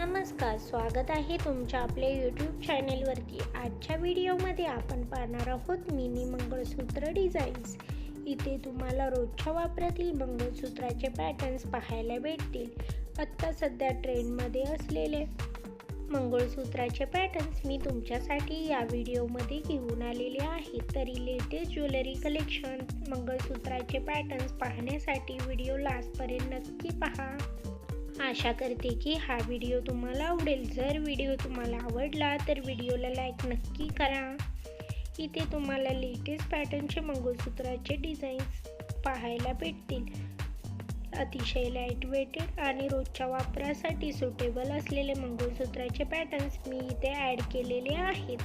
नमस्कार स्वागत आहे तुमच्या आपल्या यूट्यूब चॅनेलवरती आजच्या व्हिडिओमध्ये आपण पाहणार आहोत मिनी मंगळसूत्र डिझाईन्स इथे तुम्हाला रोजच्या वापरातील मंगळसूत्राचे पॅटर्न्स पाहायला भेटतील. आत्ता सध्या ट्रेंडमध्ये असलेले मंगळसूत्राचे पॅटर्न्स मी तुमच्यासाठी या व्हिडिओमध्ये घेऊन आलेले आहे. तरी लेटेस्ट ज्वेलरी कलेक्शन मंगळसूत्राचे पॅटर्न्स पाहण्यासाठी व्हिडिओ लास्टपर्यंत नक्की पहा. आशा करते की हा व्हिडिओ तुम्हाला आवडेल. जर व्हिडिओ तुम्हाला आवडला तर व्हिडिओला लाईक नक्की करा. इथे तुम्हाला लेटेस्ट पॅटर्नचे मंगळसूत्राचे डिझाईन्स पाहायला भेटतील. अतिशय लाइट वेटेड आणि रोजच्या वापरासाठी सुटेबल असलेले मंगळसूत्राचे पॅटर्न्स मी इथे ॲड केलेले आहेत.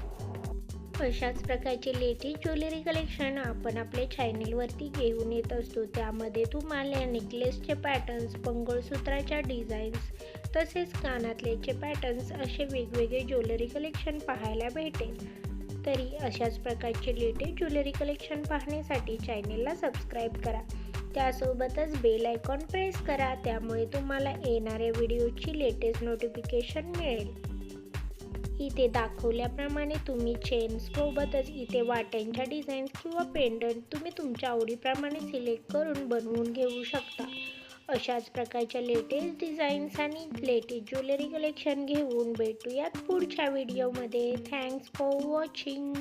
अशाच प्रकारचे लेटेस्ट ज्वेलरी कलेक्शन आपण आपल्या चॅनेलवरती घेऊन येत असतो. त्यामध्ये तुम्हाला नेकलेसचे पॅटर्न्स मंगळसूत्राच्या डिझाईन्स तसेच कानातलेचे पॅटर्न्स असे वेगवेगळे ज्वेलरी कलेक्शन पाहायला भेटेल. तरी अशाच प्रकारचे लेटेस्ट ज्वेलरी कलेक्शन पाहण्यासाठी चॅनेलला सबस्क्राईब करा. त्यासोबतच बेल आयकॉन प्रेस करा. त्यामुळे तुम्हाला येणाऱ्या व्हिडिओची लेटेस्ट नोटिफिकेशन मिळेल. इथे दाखवल्याप्रमाणे तुम्ही चेनसोबतच इथे वाट्यांच्या डिझाईन्स किंवा पेंडंट तुम्ही तुमच्या आवडीप्रमाणे सिलेक्ट करून बनवून घेऊ शकता. अशाच प्रकारच्या लेटेस्ट डिझाईन्स आणि लेटेस्ट ज्वेलरी कलेक्शन घेऊन भेटूयात पुढच्या व्हिडिओमध्ये थँक्स फॉर वॉचिंग